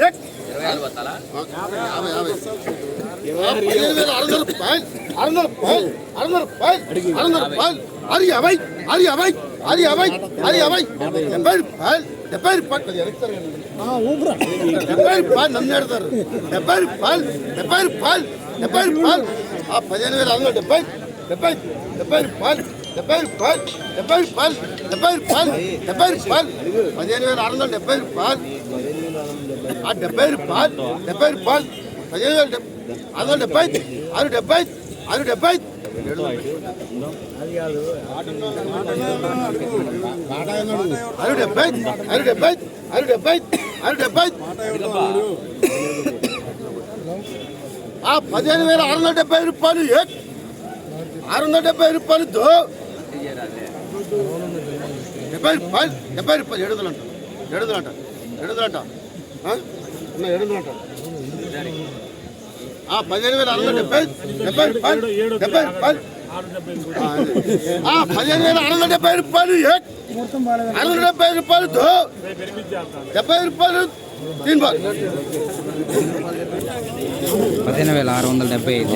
ఎక్ యాభై యాభై పదిహేను వేల ఆరు యాభై ఆరు యాభై ఆరు యాభై డెబ్బై రూపాయలు డెబ్బై రూపాయలు డెబ్బై రూపాయలు నన్ను ఎడతారు డెబ్బై రూపాయలు డెబ్బై రూపాయలు డెబ్బై రూపాయలు ఆ పదిహేను వేల ఆరు డెబ్బై డెబ్బై డెబ్బై రూపాయలు డెబ్బై రూపాయలు డెబ్బై రూపాయలు డెబ్బై రూపాయలు డెబ్బై రూపాయలు పదిహేను వేల ఆరు వందల డెబ్బై రూపాయలు. ఆ డెబ్బై రూపాయలు డెబ్బై రూపాయలు. పదిహేను వేలు డెబ్బై ఆరు డెబ్బై ఆరు డెబ్బై ఆరు డెబ్బై ఆరు డెబ్బై ఆరు డెబ్బై ఆరు డెబ్బై ఆరు డెబ్బై ఆ పదిహేను వేల ఆరు వందల డెబ్బై రూపాయలు ఆరు వందల డెబ్బై రూపాయలు దో? డెబ్బై రూపాయలు డెబ్బై రూపాయలు ఎడుదలంట ఎడుదలంట ఎడుదలంట ఏడు వందలు అంట ఏడు వందలు అంట ఆ? ఉన్న ఏడు వందలు అంట ఆ పదిహేను వేల వందల డెబ్బై డెబ్బై రూపాయలు డెబ్బై పదిహేను వేల వందల డెబ్బై రూపాయలు వందల డెబ్బై రూపాయలు డెబ్బై రూపాయలు పదిహేను వేల ఆరు వందల డెబ్బై ఐదు